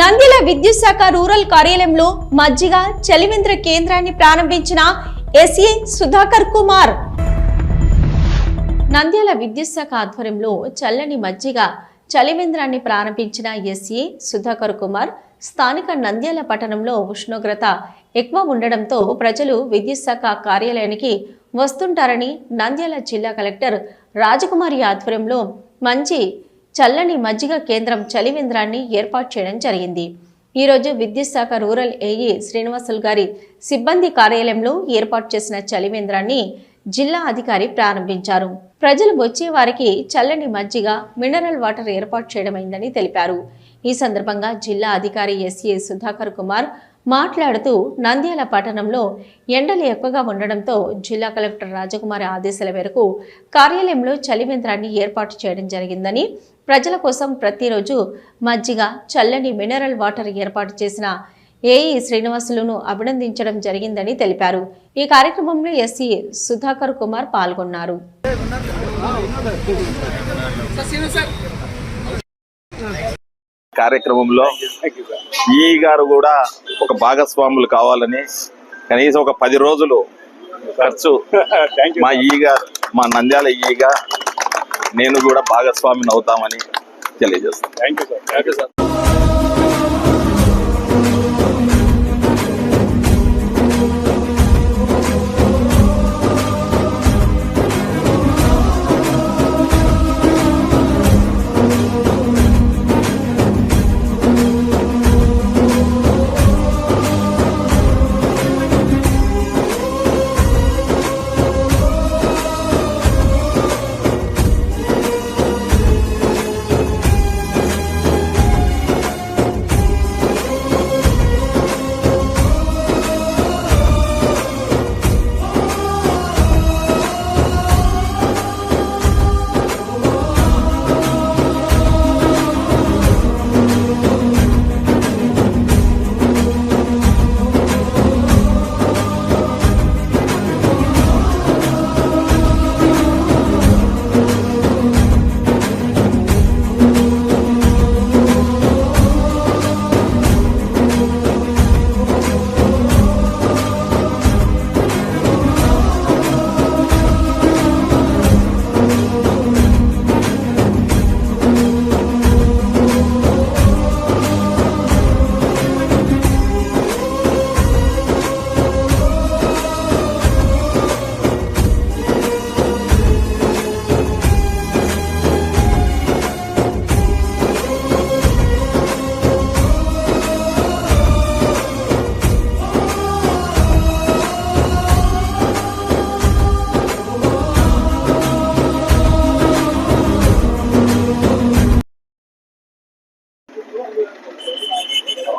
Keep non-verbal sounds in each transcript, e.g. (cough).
నంద్యాల విద్యుత్ శాఖ రూరల్ కార్యాలయంలో మజ్జిగ చలివేంద్ర కేంద్రాన్ని ప్రారంభించిన ఎస్ఏ సుధాకర్ కుమార్. నంద్యాల విద్యుత్ శాఖ ఆధ్వర్యంలో చల్లని మజ్జిగ చలివేంద్రాన్ని ప్రారంభించిన ఎస్ఏ సుధాకర్ కుమార్ స్థానిక నంద్యాల పట్టణంలో ఉష్ణోగ్రత ఎక్కువ ఉండడంతో ప్రజలు విద్యుత్ శాఖ కార్యాలయానికి వస్తుంటారని నంద్యాల జిల్లా కలెక్టర్ రాజకుమారి ఆధ్వర్యంలో మంచి చల్లని మజ్జిగ కేంద్రం చలివేంద్రాన్ని ఏర్పాటు చేయడం జరిగింది. ఈరోజు విద్యుత్ శాఖ రూరల్ ఏఈ శ్రీనివాసులు గారి సిబ్బంది కార్యాలయంలో ఏర్పాటు చేసిన చలివేంద్రాన్ని జిల్లా అధికారి ప్రారంభించారు. ప్రజలు వచ్చే వారికి చల్లని మజ్జిగ మినరల్ వాటర్ ఏర్పాటు చేయడమైందని తెలిపారు. ఈ సందర్భంగా జిల్లా అధికారి ఎస్ఏ సుధాకర్ కుమార్ మాట్లాడుతూ నంద్యాల పట్టణంలో ఎండలు ఎక్కువగా ఉండడంతో జిల్లా కలెక్టర్ రాజకుమారి ఆదేశాల మేరకు కార్యాలయంలో చలివేంద్రాన్ని ఏర్పాటు చేయడం జరిగిందని ప్రజల కోసం ప్రతిరోజు మజ్జిగ చల్లని మినరల్ వాటర్ ఏర్పాటు చేసిన ఏఈ శ్రీనివాసులను అభినందించడం జరిగిందని తెలిపారు. ఈ కార్యక్రమంలో ఎస్సీ సుధాకర్ కుమార్ పాల్గొన్నారు. కార్యక్రమంలో ఈ గారు కూడా ఒక భాగస్వాములు కావాలని కనీసం ఒక పది రోజులు ఖర్చు. (laughs) మా ఈ గారు మా నంద్యాల ఈగా నేను కూడా భాగస్వామిని అవుతామని తెలియజేస్తాను.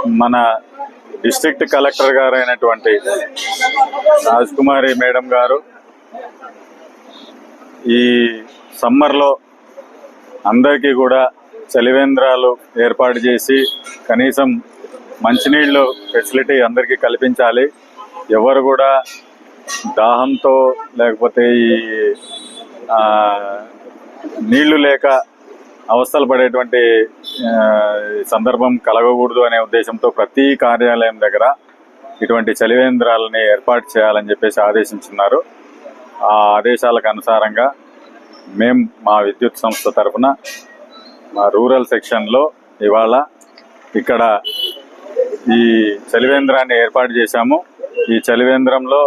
మన డిస్ట్రిక్ట్ కలెక్టర్ గారు అయినటువంటి రాజ్ కుమారి మేడం గారు ఈ సమ్మర్లో అందరికీ కూడా చలివేంద్రాలు ఏర్పాటు చేసి కనీసం మంచినీళ్ళు ఫెసిలిటీ అందరికీ కల్పించాలి. ఎవరు కూడా దాహంతో లేకపోతే ఈ నీళ్ళు లేక అవస్థలు పడేటువంటి సందర్భం కలగకూడదు అనే ఉద్దేశంతో ప్రతి కార్యాలయం దగ్గర ఇటువంటి చలివేంద్రాలని ఏర్పాటు చేయాలని చెప్పేసి ఆదేశించున్నారు. ఆ ఆదేశాలకు అనుసారంగా మేం మా విద్యుత్ సంస్థ తరఫున మా రూరల్ సెక్షన్లో ఇవాళ ఇక్కడ ఈ చలివేంద్రాన్ని ఏర్పాటు చేశాము. ఈ చలివేంద్రంలో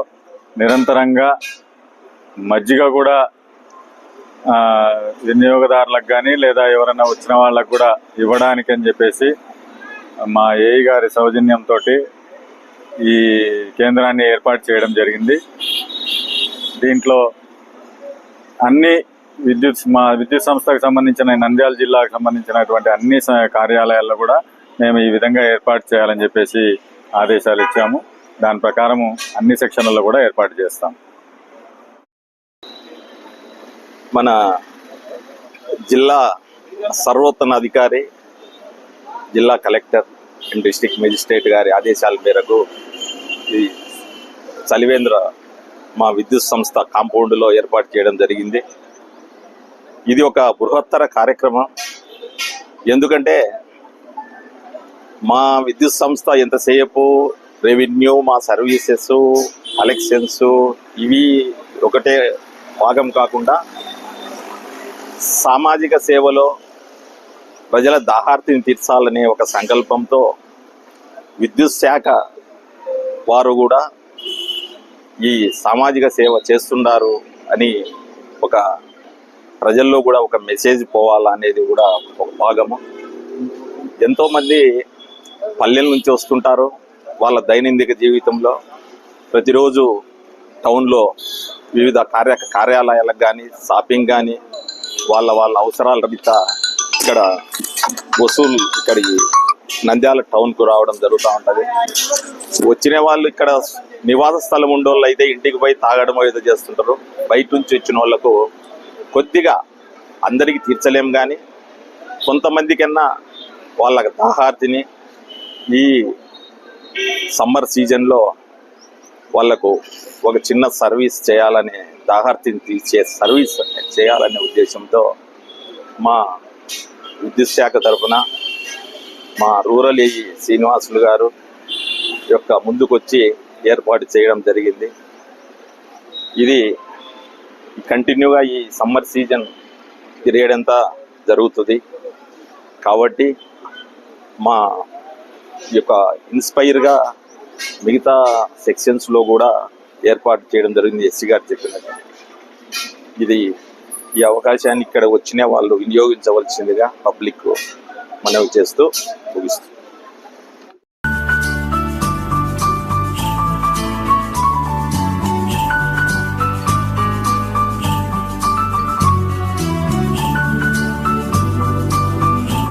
నిరంతరంగా మజ్జిగ కూడా వినియోగదారులకు కానీ లేదా ఎవరైనా వచ్చిన వాళ్ళకు కూడా ఇవ్వడానికి అని చెప్పేసి మా ఏఈ గారి సౌజన్యంతో ఈ కేంద్రాన్ని ఏర్పాటు చేయడం జరిగింది. దీంట్లో అన్ని విద్యుత్ మా విద్యుత్ సంస్థకు సంబంధించిన నంద్యాల జిల్లాకు సంబంధించినటువంటి అన్ని కార్యాలయాల్లో కూడా మేము ఈ విధంగా ఏర్పాటు చేయాలని చెప్పేసి ఆదేశాలు ఇచ్చాము. దాని ప్రకారము అన్ని సెక్షన్లలో కూడా ఏర్పాటు చేస్తాం. మన జిల్లా సర్వోత్తమ అధికారి జిల్లా కలెక్టర్ అండ్ డిస్ట్రిక్ట్ మెజిస్ట్రేట్ గారి ఆదేశాల మేరకు ఈ చలివేంద్ర మా విద్యుత్ సంస్థ కాంపౌండ్లో ఏర్పాటు చేయడం జరిగింది. ఇది ఒక బృహత్తర కార్యక్రమం. ఎందుకంటే మా విద్యుత్ సంస్థ ఎంతసేపు రెవెన్యూ మా సర్వీసెస్ కలెక్షన్స్ ఇవి ఒకటే భాగం కాకుండా సామాజిక సేవలో ప్రజల దాహార్తిని తీర్చాలనే ఒక సంకల్పంతో విద్యుత్ శాఖ వారు కూడా ఈ సామాజిక సేవ చేస్తున్నారు అని ఒక ప్రజల్లో కూడా ఒక మెసేజ్ పోవాలనేది కూడా ఒక భాగము. ఎంతోమంది పల్లెల నుంచి వస్తుంటారు. వాళ్ళ దైనందిక జీవితంలో ప్రతిరోజు టౌన్లో వివిధ కార్య కార్యాలయాలకు కానీ షాపింగ్ కానీ వాళ్ళ వాళ్ళ అవసరాల రీతా ఇక్కడ వసూలు ఇక్కడికి నంద్యాల టౌన్కు రావడం జరుగుతూ ఉంటుంది. వచ్చిన వాళ్ళు ఇక్కడ నివాస స్థలం ఉండే వాళ్ళు అయితే ఇంటికి పోయి తాగడం ఏదో చేస్తుంటారు. బయట నుంచి వచ్చిన వాళ్ళకు కొద్దిగా అందరికీ తీర్చలేం కానీ కొంతమందికన్నా వాళ్ళ దాహార్తిని ఈ సమ్మర్ సీజన్లో వాళ్ళకు ఒక చిన్న సర్వీస్ చేయాలనే దాహార్తిని తీర్చే సర్వీస్ చేయాలనే ఉద్దేశంతో మా విద్యుత్ శాఖ తరఫున మా రూరల్ ఏఈ శ్రీనివాసులు గారు యొక్క ముందుకొచ్చి ఏర్పాటు చేయడం జరిగింది. ఇది కంటిన్యూగా ఈ సమ్మర్ సీజన్ పీరియడ్ అంతా జరుగుతుంది. కాబట్టి మా యొక్క ఇన్స్పైర్గా మిగతా సెక్షన్స్లో కూడా ఏర్పాటు చేయడం జరిగింది. ఎస్సీ గారు చెప్పినట్టు. ఇది ఈ అవకాశాన్ని ఇక్కడ వచ్చిన వాళ్ళు వినియోగించవలసిందిగా పబ్లిక్ మనవి చేస్తూ ముగిస్తుంది